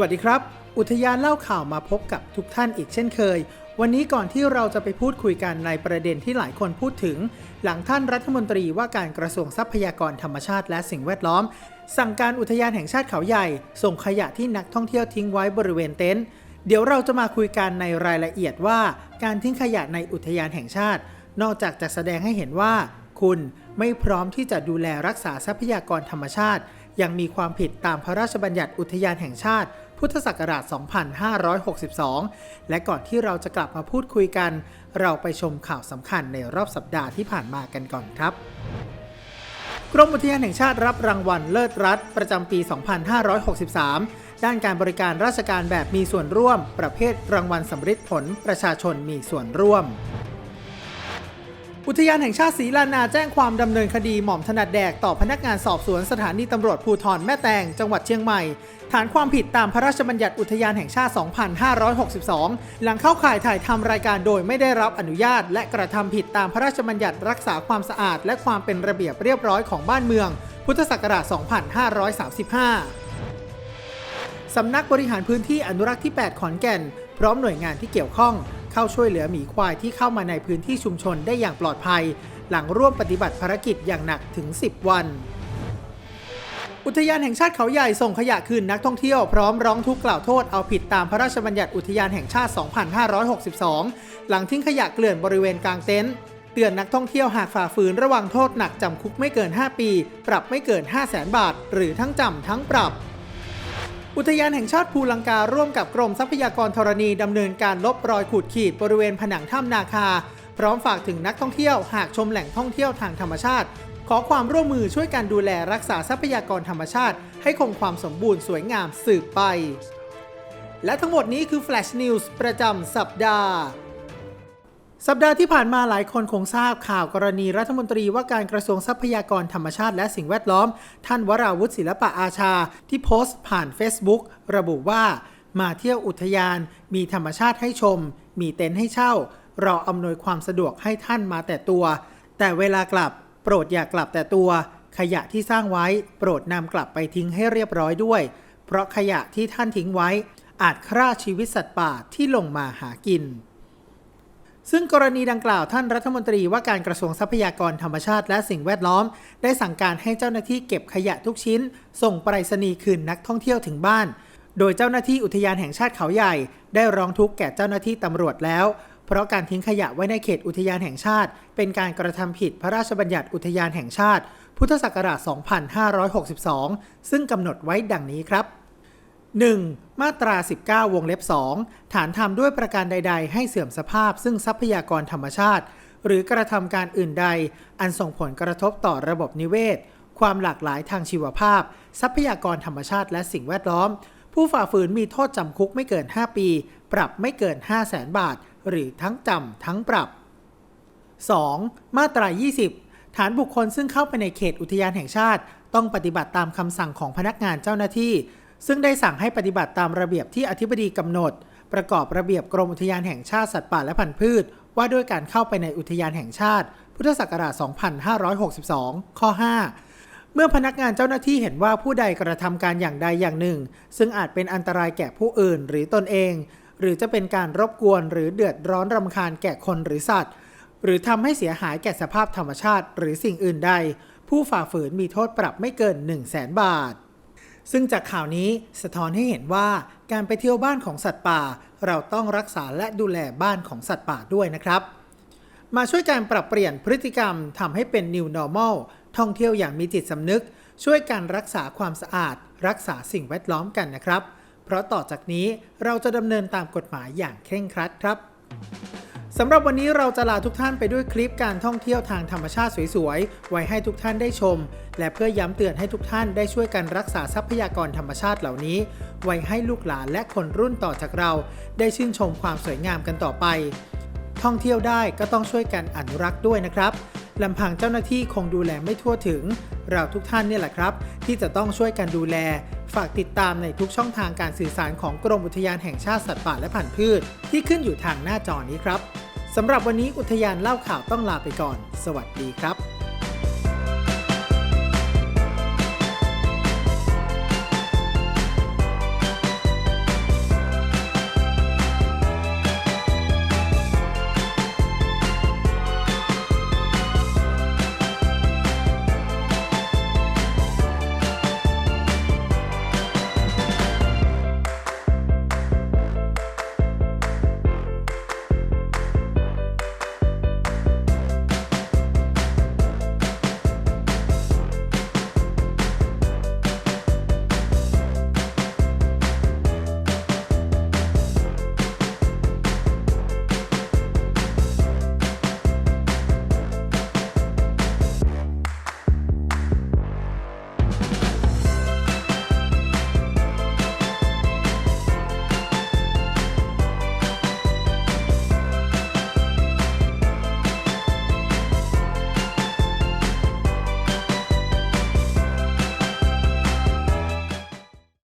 วัสดีครับ อุทยานเล่าข่าวมาพบกับทุกท่านอีกเช่นเคย วันนี้ก่อนที่เราจะไปพูดคุยกันในประเด็นที่หลายคนพูดถึง หลังท่านรัฐมนตรีว่าการกระทรวงทรัพยากรธรรมชาติและสิ่งแวดล้อม สั่งการอุทยานแห่งชาติเขาใหญ่ ส่งขยะที่นักท่องเที่ยวทิ้งไว้บริเวณเต็นท์เดี๋ยวเราจะมาคุยกันในรายละเอียดว่า การทิ้งขยะในอุทยานแห่งชาติ นอกจากจะแสดงให้เห็นว่า คุณไม่พร้อมที่จะดูแลรักษาทรัพยากรธรรมชาติยังมีความผิดตามพระราชบัญญัติอุทยานแห่งชาติ พุทธศักราช 2562 และก่อนที่เราจะกลับมาพูดคุยกัน เราไปชมข่าวสำคัญในรอบสัปดาห์ที่ผ่านมากันก่อนครับกรมอุทยานแห่งชาติรับรางวัลเลิศรัฐ ประจำปี 2563 ด้านการบริการราชการแบบมีส่วนร่วม ประเภทรางวัลสำริดผลประชาชนมีส่วนร่วม อุทยานแห่งชาติศรีลานาแจ้งความดำเนินคดีหม่อมถนัดแดกต่อพนักงานสอบสวนสถานีตำรวจภูธรแม่แตงจังหวัดเชียงใหม่ ฐานความผิดตามพระราชบัญญัติอุทยานแห่งชาติ 2562 หลังเข้าข่ายถ่ายทำรายการโดยไม่ได้รับอนุญาต และกระทำผิดตามพระราชบัญญัติรักษาความสะอาด และความเป็นระเบียบเรียบร้อยของบ้านเมือง พุทธศักราช 2535สำนักบริหารพื้นที่อนุรักษ์ที่ 8 ขอนแก่น พร้อมหน่วยงานที่เกี่ยวข้อง เข้าช่วยเหลือหมีควายที่เข้ามาในพื้นที่ชุมชนได้อย่างปลอดภัย หลังร่วมปฏิบัติภารกิจอย่างหนักถึง 10 วัน อุทยานแห่งชาติเขาใหญ่ส่งขยะคืนนักท่องเที่ยวพร้อมร้องทุกข์กล่าวโทษเอาผิดตามพระราชบัญญัติอุทยานแห่งชาติ 2562 หลังทิ้งขยะเกลื่อนบริเวณกลางเต็นท์เตือนนักท่องเที่ยวหากฝ่าฝืนระวังโทษหนักจำคุกไม่เกิน 5 ปี ปรับไม่เกิน 5 0 0แสนบาท หรือทั้งจำทั้งปรับ อุทยานแห่งชาติภูลังการ่วมกับกรมทรัพยากรธรณีดำเนินการลบรอยขูดขีดบริเวณผนังถ้ำนาคา พร้อมฝากถึงนักท่องเที่ยวหากชมแหล่งท่องเที่ยวทางธรรมชาติ ขอความร่วมมือช่วยกันดูแลรักษาทรัพยากรธรรมชาติ ให้คงความสมบูรณ์สวยงามสืบไป และทั้งหมดนี้คือ Flash News ประจำสัปดาห์ สัปดาห์ที่ผ่านมาหลายคนคงทราบข่าวกรณีรัฐมนตรีว่าการกระทรวงทรัพยากรธรรมชาติและสิ่งแวดล้อม ท่านวราวุฒิศิลปะอาชา ที่โพสต์ผ่าน Facebook ระบุว่า มาเที่ยวอุทยาน มีธรรมชาติให้ชม มีเต็นท์ให้เช่า เราอำนวยความสะดวกให้ท่านมาแต่ตัว แต่เวลากลับ โปรดอย่ากลับแต่ตัว ขยะที่สร้างไว้ โปรดนำกลับไปทิ้งให้เรียบร้อยด้วย เพราะขยะที่ท่านทิ้งไว้ อาจฆ่าชีวิตสัตว์ป่าที่ลงมาหากิน ซึ่งกรณีดังกล่าวท่านรัฐมนตรีว่าการกระทรวงทรัพยากรธรรมชาติและสิ่งแวดล้อม ได้สั่งการให้เจ้าหน้าที่เก็บขยะทุกชิ้น ส่งไปรษณีย์คืนนักท่องเที่ยวถึงบ้าน โดยเจ้าหน้าที่อุทยานแห่งชาติเขาใหญ่ ได้ร้องทุกข์แก่เจ้าหน้าที่ตำรวจแล้ว เพราะการทิ้งขยะไว้ในเขตอุทยานแห่งชาติ เป็นการกระทำผิดพระราชบัญญัติอุทยานแห่งชาติ พุทธศักราช 2562 ซึ่งกำหนดไว้ดังนี้ครับ 1. มาตรา 19 วงเล็บ 2 ฐานทำด้วยประการใด ๆ ให้เสื่อมสภาพซึ่งทรัพยากรธรรมชาติ หรือกระทำการอื่นใด อันส่งผลกระทบต่อระบบนิเวศ ความหลากหลายทางชีวภาพ ทรัพยากรธรรมชาติและสิ่งแวดล้อม ผู้ฝ่าฝืนมีโทษจำคุกไม่เกิน 5 ปี ปรับไม่เกิน 5 0 0แสนบาท หรือทั้งจำทั้งปรับ 2. มาตรา 20 ฐานบุคคลซึ่งเข้าไปในเขตอุทยานแห่งชาติ ต้องปฏิบัติตามคำสั่งของพนักงานเจ้าหน้าที่ ซึ่งได้สั่งให้ปฏิบัติตามระเบียบที่อธิบดีกำหนด ประกอบระเบียบกรมอุทยานแห่งชาติสัตว์ป่าและพันธุ์พืช ว่าด้วยการเข้าไปในอุทยานแห่งชาติ พุทธศักราช 2562 ข้อ 5 เมื่อพนักงานเจ้าหน้าที่เห็นว่าผู้ใดกระทำการอย่างใดอย่างหนึ่ง ซึ่งอาจเป็นอันตรายแก่ผู้อื่นหรือตนเอง หรือจะเป็นการรบกวนหรือเดือดร้อนรำคาญแก่คนหรือสัตว์ หรือทำให้เสียหายแก่สภาพธรรมชาติ หรือสิ่งอื่นใด ผู้ฝ่าฝืนมีโทษปรับไม่เกิน 1 0 0 0 0แสนบาท ซึ่งจากข่าวนี้สะท้อนให้เห็นว่าการไปเที่ยวบ้านของสัตว์ป่า เราต้องรักษาและดูแลบ้านของสัตว์ป่าด้วยนะครับ มาช่วยการปรับเปลี่ยนพฤติกรรมทำให้เป็น new normal ท่องเที่ยวอย่างมีจิตสำนึก ช่วยการรักษาความสะอาด รักษาสิ่งแวดล้อมกันนะครับ เพราะต่อจากนี้เราจะดำเนินตามกฎหมายอย่างเคร่งครัดครับ สำหรับวันนี้เราจะลาทุกท่านไปด้วยคลิปการท่องเที่ยวทางธรรมชาติสวยๆ ไว้ให้ทุกท่านได้ชม และเพื่อย้ำเตือนให้ทุกท่านได้ช่วยกันรักษาทรัพยากรธรรมชาติเหล่านี้ ไว้ให้ลูกหลานและคนรุ่นต่อจากเรา ได้ชื่นชมความสวยงามกันต่อไป ท่องเที่ยวได้ก็ต้องช่วยกันอนุรักษ์ด้วยนะครับลำพังเจ้าหน้าที่คงดูแลไม่ทั่วถึง เราทุกท่านเนี่ยแหละครับ ที่จะต้องช่วยกันดูแล ฝากติดตามในทุกช่องทางการสื่อสารของกรมอุทยานแห่งชาติสัตว์ป่าและพันธุ์พืช ที่ขึ้นอยู่ทางหน้าจอนี้ครับ สำหรับวันนี้อุทยานเล่าข่าวต้องลาไปก่อน สวัสดีครับ